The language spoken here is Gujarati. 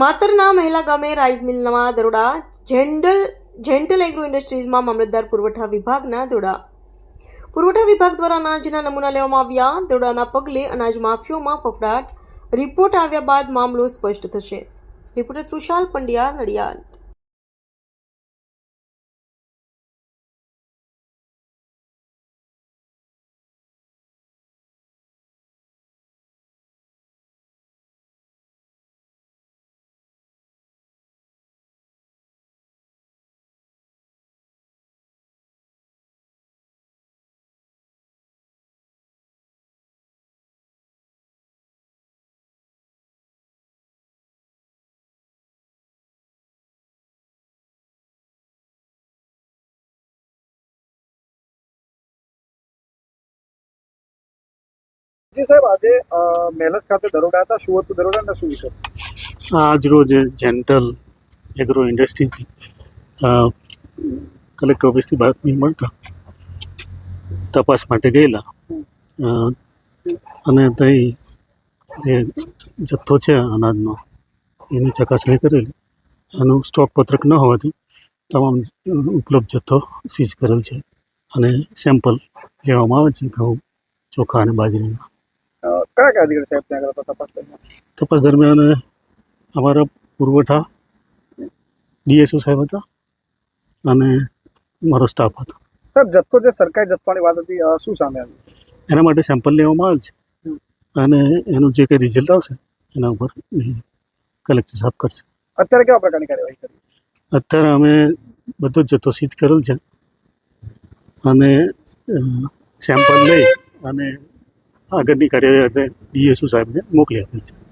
મહિલા ગામે રાઈસ મિલમાં દરોડા, જેન્ડલ, જેન્ટલ એગ્રો ઇન્ડસ્ટ્રીઝમાં મામલતદાર પુરવઠા વિભાગના દોડા પુરવઠા વિભાગ દ્વારા અનાજના નમૂના લેવામાં આવ્યા. દરોડાના પગલે અનાજ માફિયોમાં ફફડાટ. રિપોર્ટ આવ્યા બાદ મામલો સ્પષ્ટ થશે. રિપોર્ટર તૃષાલ પંડ્યા, નડિયાદ. જી સાહેબ આજે અ, ખાતે દરોડા હતા. શું આજ રોજ જેન્ટલ એગ્રો ઇન્ડસ્ટ્રીથી કલેક્ટર ઓફિસથી બાતમી મળતા તપાસ માટે ગયેલા. અને ત્યાં જે જથ્થો છે અનાજનો એની ચકાસણી કરેલી. એનું સ્ટોક પત્રક ન હોવાથી તમામ ઉપલબ્ધ જથ્થો સીઝ કરેલ છે. અને સેમ્પલ લેવામાં આવે છે ઘઉં ચોખા અને બાજરીના. કયા કયા અધિકારી સાહેબ ત્યાં હતા તપાસ દરમિયાન તપાસ દરમિયાન અમારા પુરવઠા ડીએસઓ સાહેબ હતા અને મારો સ્ટાફ હતો. સાહેબ જથ્થો જે સરકારી જથ્થાની વાત હતી શું સામે આવ્યું? એના માટે સેમ્પલ લેવામાં આવે છે. અને એનું જે કંઈ રિઝલ્ટ આવશે એના ઉપર કલેક્ટર સાહેબ કરશે. અત્યારે કેવા પ્રકારની કાર્યવાહી કરી? અત્યારે અમે બધો જથ્થો સીધ કરેલ છે. અને સેમ્પલ લઈ અને આગળની કાર્યવાહી ડીએસઓ સાહેબને મોકલી આપી છે.